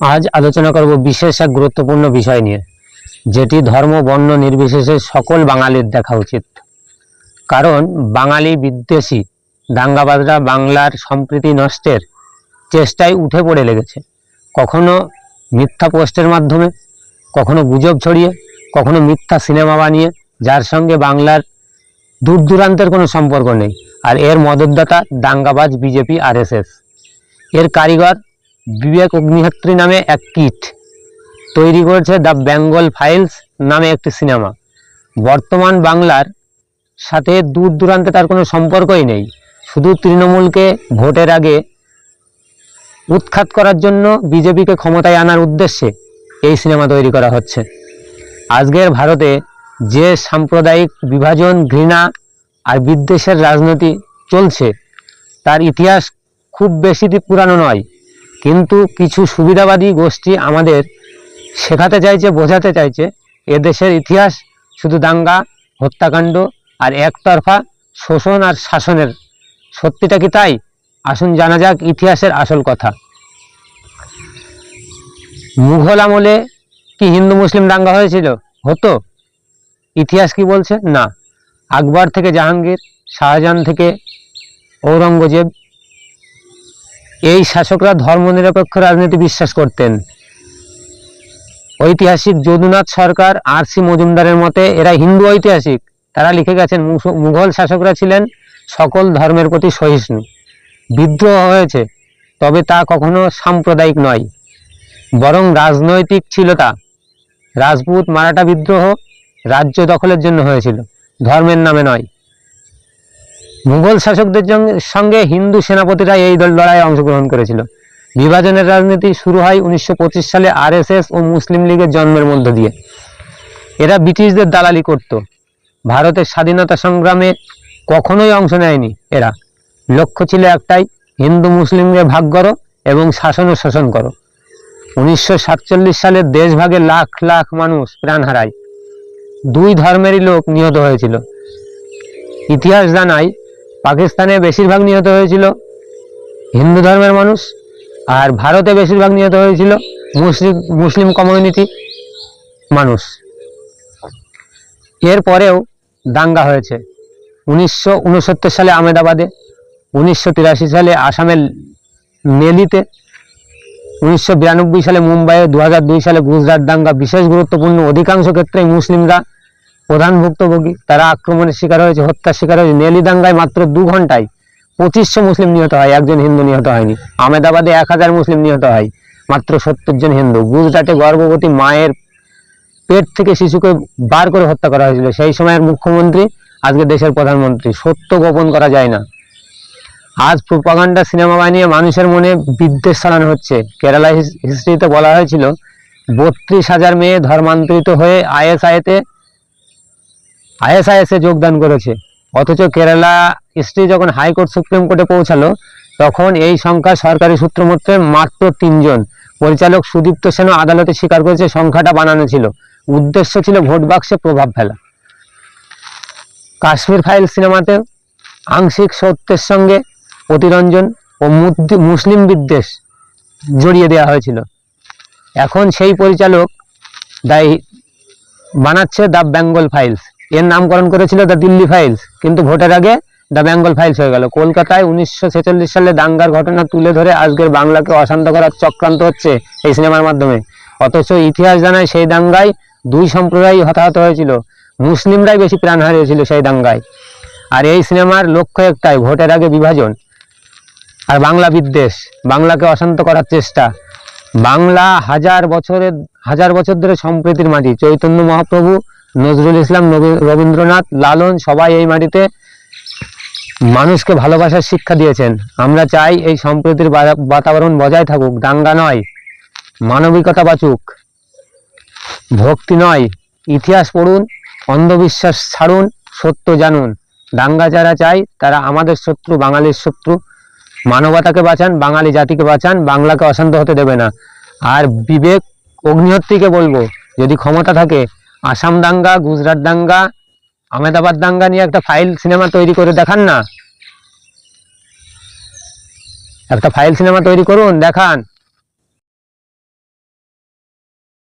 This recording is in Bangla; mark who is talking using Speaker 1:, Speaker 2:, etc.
Speaker 1: আজ আলোচনা করব বিশেষ এক গুরুত্বপূর্ণ বিষয় নিয়ে, যেটি ধর্ম, বর্ণ নির্বিশেষে সকল বাঙালির দেখা উচিত। কারণ বাঙালি বিদ্বেষী, দাঙ্গাবাজরা বাংলার সম্প্রীতি নষ্টের চেষ্টায় উঠে পড়ে লেগেছে। কখনো মিথ্যা পোস্টের মাধ্যমে, কখনো গুজব ছড়িয়ে, কখনো মিথ্যা সিনেমা বানিয়ে, যার সঙ্গে বাংলার দূর দূরান্তের কোনো সম্পর্ক নেই। আর এর মদতদাতা দাঙ্গাবাজ বিজেপি, আরএসএস। এর কারিগর বিবেক অগ্নিহোত্রী নামে এক কিট। তৈরি করেছে দ্য বেঙ্গল ফাইলস নামে একটি সিনেমা। বর্তমান বাংলার সাথে দূর দূরান্তে তার কোনো সম্পর্কই নেই। শুধু তৃণমূলকে ভোটের আগে উৎখাত করার জন্য বিজেপিকে ক্ষমতায় আনার উদ্দেশ্যে এই সিনেমা তৈরি করা হচ্ছে। আজকের ভারতে যে সাম্প্রদায়িক বিভাজন, ঘৃণা আর বিদ্বেষের রাজনীতি চলছে, তার ইতিহাস খুব বেশি পুরানো নয়। কিন্তু কিছু সুবিধাবাদী গোষ্ঠী আমাদের শেখাতে চাইছে, বোঝাতে চাইছে, এদেশের ইতিহাস শুধু দাঙ্গা, হত্যাকাণ্ড আর একতরফা শোষণ আর শাসনের। সত্যিটা কি তাই? আসুন জানা যাক ইতিহাসের আসল কথা। মুঘল আমলে কি হিন্দু মুসলিম দাঙ্গা হয়েছিল? হতো? ইতিহাস কি বলছে? না। আকবর থেকে জাহাঙ্গীর, শাহজাহান থেকে ঔরঙ্গজেব এই শাসকরা ধর্মনিরপেক্ষ রাজনীতি বিশ্বাস করতেন। ঐতিহাসিক যদুনাথ সরকার, আর সি মজুমদারের মতে, এরা হিন্দু ঐতিহাসিক। তারা লিখে গেছেন মুঘল শাসকরা ছিলেন সকল ধর্মের প্রতি সহিষ্ণু। বিদ্রোহ হয়েছে, তবে তা কখনো সাম্প্রদায়িক নয়। বরং রাজনৈতিক ছিল তা। রাজপুত মারাঠা বিদ্রোহ রাজ্য দখলের জন্য হয়েছিল, ধর্মের নামে নয়। মুঘল শাসকদের সঙ্গে হিন্দু সেনাপতিরা এই দল লড়াইয়ে অংশগ্রহণ করেছিল। বিভাজনের রাজনীতি শুরু হয় উনিশশো পঁচিশ সালে আরএসএস ও মুসলিম লীগের জন্মের মধ্য দিয়ে। এরা ব্রিটিশদের দালালি করত। ভারতের স্বাধীনতা সংগ্রামে কখনোই অংশ নেয়নি এরা। লক্ষ্য ছিল একটাই, হিন্দু মুসলিমকে ভাগ করো এবং শাসন ও শোষণ করো। উনিশশো সাতচল্লিশ সালে দেশভাগে লাখ লাখ মানুষ প্রাণ হারায়। দুই ধর্মেরই লোক নিহত হয়েছিল। ইতিহাস জানায় পাকিস্তানে বেশিরভাগ নিহত হয়েছিল হিন্দু ধর্মের মানুষ আর ভারতে বেশিরভাগ নিহত হয়েছিল মুসলিম মুসলিম কমিউনিটি মানুষ। এরপরেও দাঙ্গা হয়েছে। উনিশশো উনসত্তর সালে আহমেদাবাদে, উনিশশো তিরাশি সালে আসামের নেলিতে উনিশশো বিরানব্বই সালে মুম্বাইয়ে দু সালে গুজরাট দাঙ্গা বিশেষ গুরুত্বপূর্ণ অধিকাংশ ক্ষেত্রেই মুসলিমরা প্রধান ভুক্তভোগী, তারা আক্রমণের শিকার হয়েছে, হত্যার শিকার হয়েছে। নেলি দাঙ্গায় মাত্র দু ঘন্টায় পঁচিশশো মুসলিম নিহত হয়, একজন হিন্দু নিহত হয়নি। আহমেদাবাদে এক হাজার মুসলিম নিহত হয়, মাত্র সত্তর জন হিন্দু। গুজরাটে গর্ভবতী মায়ের পেট থেকে শিশুকে বার করে হত্যা করা হয়েছিল। সেই সময়ের মুখ্যমন্ত্রী, আজকে দেশের প্রধানমন্ত্রী। সত্য গোপন করা যায় না। আজ প্রোপাগান্ডা সিনেমা বানিয়ে মানুষের মনে বিদ্বেষ চালানো হচ্ছে। কেরালা হিস্ট্রিতে বলা হয়েছিল, বত্রিশ হাজার মেয়ে ধর্মান্তরিত হয়ে আইএসআইতে আইএসআইএসে যোগদান করেছে। অথচ কেরালা হিস্ট্রি যখন হাইকোর্ট সুপ্রিম কোর্টে পৌঁছালো, তখন এই সংখ্যা সরকারি সূত্র মতে মাত্র তিনজন। পরিচালক সুদীপ্ত সেনও আদালতে স্বীকার করেছে সংখ্যাটা বানানো ছিল। উদ্দেশ্য ছিল ভোট বাক্সে প্রভাব ফেলা। কাশ্মীর ফাইল সিনেমাতে আংশিক সত্যের সঙ্গে অতিরঞ্জন ও মুসলিম বিদ্বেষ জড়িয়ে দেওয়া হয়েছিল। এখন সেই পরিচালক দায়ী বানাচ্ছে দ্য বেঙ্গল ফাইলস। এর নামকরণ করেছিল দ্য দিল্লি ফাইলস, কিন্তু ভোটের আগে দ্য বেঙ্গল ফাইলস হয়ে গেল। কলকাতায় উনিশশো ছেচল্লিশ সালে দাঙ্গার ঘটনা তুলে ধরে আজকের বাংলাকে অশান্ত করার চক্রান্ত হচ্ছে এই সিনেমার মাধ্যমে। অথচ ইতিহাস জানায় সেই দাঙ্গায় দুই সম্প্রদায় হতাহত হয়েছিল। মুসলিমরাই বেশি প্রাণ হারিয়েছিল সেই দাঙ্গায়। আর এই সিনেমার লক্ষ্য একটাই, ভোটের আগে বিভাজন আর বাংলা বিদ্বেষ, বাংলাকে অশান্ত করার চেষ্টা। বাংলা হাজার বছরের, হাজার বছর ধরে সম্প্রীতির মাটি, চৈতন্য মহাপ্রভু নজরুল ইসলাম রবীন্দ্রনাথ, লালন সবাই এই মাটিতে মানুষকে ভালোবাসার শিক্ষা দিয়েছেন। আমরা চাই এই সম্প্রীতির বাতাবরণ বজায় থাকুক, দাঙ্গা নয়, মানবিকতা বাঁচুক। ভক্তি নয়, ইতিহাস পড়ুন, অন্ধবিশ্বাস ছাড়ুন, সত্য জানুন। দাঙ্গা যারা চাই তারা আমাদের শত্রু, বাঙালির শত্রু। মানবতাকে বাঁচান, বাঙালি জাতিকে বাঁচান, বাংলাকে অশান্ত হতে দেবে না। আর বিবেক অগ্নিহত্রীকে বলব, যদি ক্ষমতা থাকে আসাম দাঙ্গা গুজরাট দাঙ্গা আহমেদাবাদ দাঙ্গা নিয়ে একটা ফাইল সিনেমা তৈরি করে দেখান না। একটা ফাইল সিনেমা তৈরি করুন, দেখান।